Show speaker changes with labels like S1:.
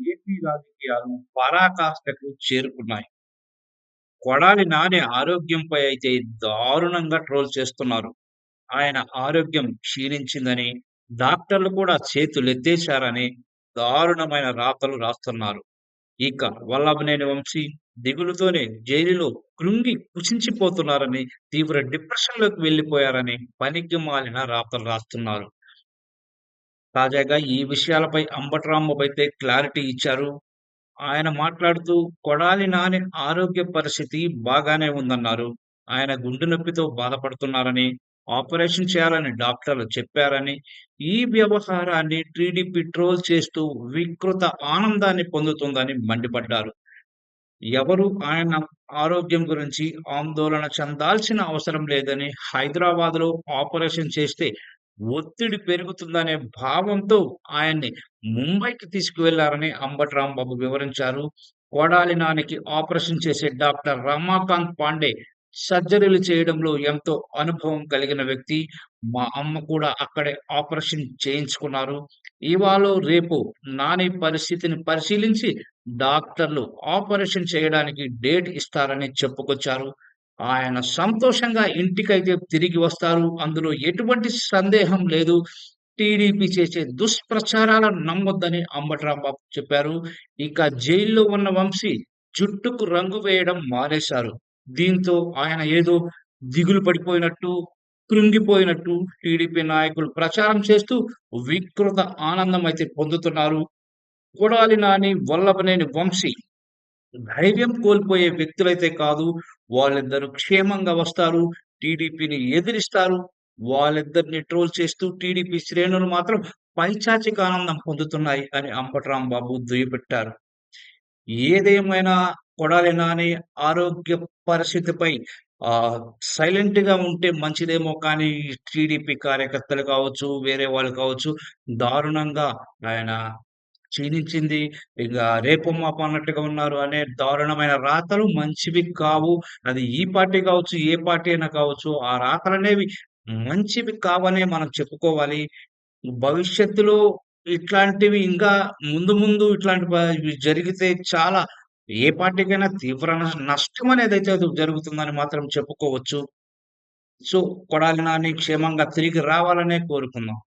S1: AP రాజకీయాలు పరాకాష్ఠకు చేరుకున్నాయి. కొడాలి నాని ఆరోగ్యంపై అయితే దారుణంగా ట్రోల్ చేస్తున్నారు. ఆయన ఆరోగ్యం క్షీణించిందని, డాక్టర్లు కూడా చేతులెత్తేశారని దారుణమైన రాతలు రాస్తున్నారు. ఇక వల్లభనేని వంశీ దిగులుతోనే జైలులో కృంగి కుచించిపోతున్నారని, తీవ్ర డిప్రెషన్‌లోకి వెళ్ళిపోయారని పనికిమాలిన రాతలు రాస్తున్నారు. తాజాగా ఈ విషయాలపై అంబటరాంబైతే క్లారిటీ ఇచ్చారు. ఆయన మాట్లాడుతూ కొడాలి నాని ఆరోగ్య పరిస్థితి బాగానే ఉందన్నారు. ఆయన గుండె నొప్పితో బాధపడుతున్నారని, ఆపరేషన్ చేయాలని డాక్టర్లు చెప్పారని, ఈ వ్యవహారాన్ని టీడీపీ ట్రోల్ చేస్తూ వికృత ఆనందాన్ని పొందుతుందని మండిపడ్డారు. ఎవరు ఆయన ఆరోగ్యం గురించి ఆందోళన చెందాల్సిన అవసరం లేదని, హైదరాబాద్‌లో ఆపరేషన్ చేస్తే ఒత్తిడి పెరుగుతుందనే భావంతో ఆయన్ని ముంబైకి తీసుకువెళ్ళారని అంబటి రాంబాబు వివరించారు. కొడాలి నానికి ఆపరేషన్ చేసే డాక్టర్ రమాకాంత్ పాండే సర్జరీలు చేయడంలో ఎంతో అనుభవం కలిగిన వ్యక్తి. మా అమ్మ కూడా అక్కడే ఆపరేషన్ చేయించుకున్నారు. ఇవాళ రేపు నాని పరిస్థితిని పరిశీలించి డాక్టర్లు ఆపరేషన్ చేయడానికి డేట్ ఇస్తారని చెప్పుకొచ్చారు. ఆయన సంతోషంగా ఇంటికైతే తిరిగి వస్తారు. అందులో ఎటువంటి సందేహం లేదు. టీడీపీ చేసే దుష్ప్రచారాలను నమ్మొద్దని అంబటరాంబాబు చెప్పారు. ఇక జైల్లో ఉన్న వంశీ జుట్టుకు రంగు వేయడం మానేశారు. దీంతో ఆయన ఏదో దిగులు పడిపోయినట్టు, కృంగిపోయినట్టు టీడీపీ నాయకులు ప్రచారం చేస్తూ వికృత ఆనందం అయితే పొందుతున్నారు. కొడాలి నాని, వల్లభనేని వంశీ ధైర్యం కోల్పోయే వ్యక్తులైతే కాదు. వాళ్ళిద్దరూ క్షేమంగా వస్తారు. టీడీపీని ఎదిరిస్తారు. వాళ్ళిద్దరిని ట్రోల్ చేస్తూ టీడీపీ శ్రేణులు మాత్రం పైశాచిక ఆనందం పొందుతున్నాయి అని అంబటి బాబు దుయ్యబట్టారు. ఏదేమైనా కొడాలి నాని ఆరోగ్య పరిస్థితిపై ఆ సైలెంట్గా ఉంటే మంచిదేమో కానీ టీడీపీ కార్యకర్తలు కావచ్చు, వేరే వాళ్ళు కావచ్చు దారుణంగా ఆయన క్షీణించింది. ఇక రేపు మాపో అన్నట్టుగా ఉన్నారు అనే దారుణమైన రాతలు మంచివి కావు. అది ఈ పార్టీ కావచ్చు, ఏ పార్టీ అయినా కావచ్చు. ఆ రాతలు అనేవి మంచివి కావనే మనం చెప్పుకోవాలి. భవిష్యత్తులో ఇట్లాంటివి ఇంకా ముందు ముందు ఇట్లాంటి జరిగితే చాలా ఏ పార్టీకైనా తీవ్ర నష్టం అనేది అయితే జరుగుతుందని మాత్రం చెప్పుకోవచ్చు. సో, కొడాలి నాని క్షేమంగా తిరిగి రావాలనే కోరుకుందాం.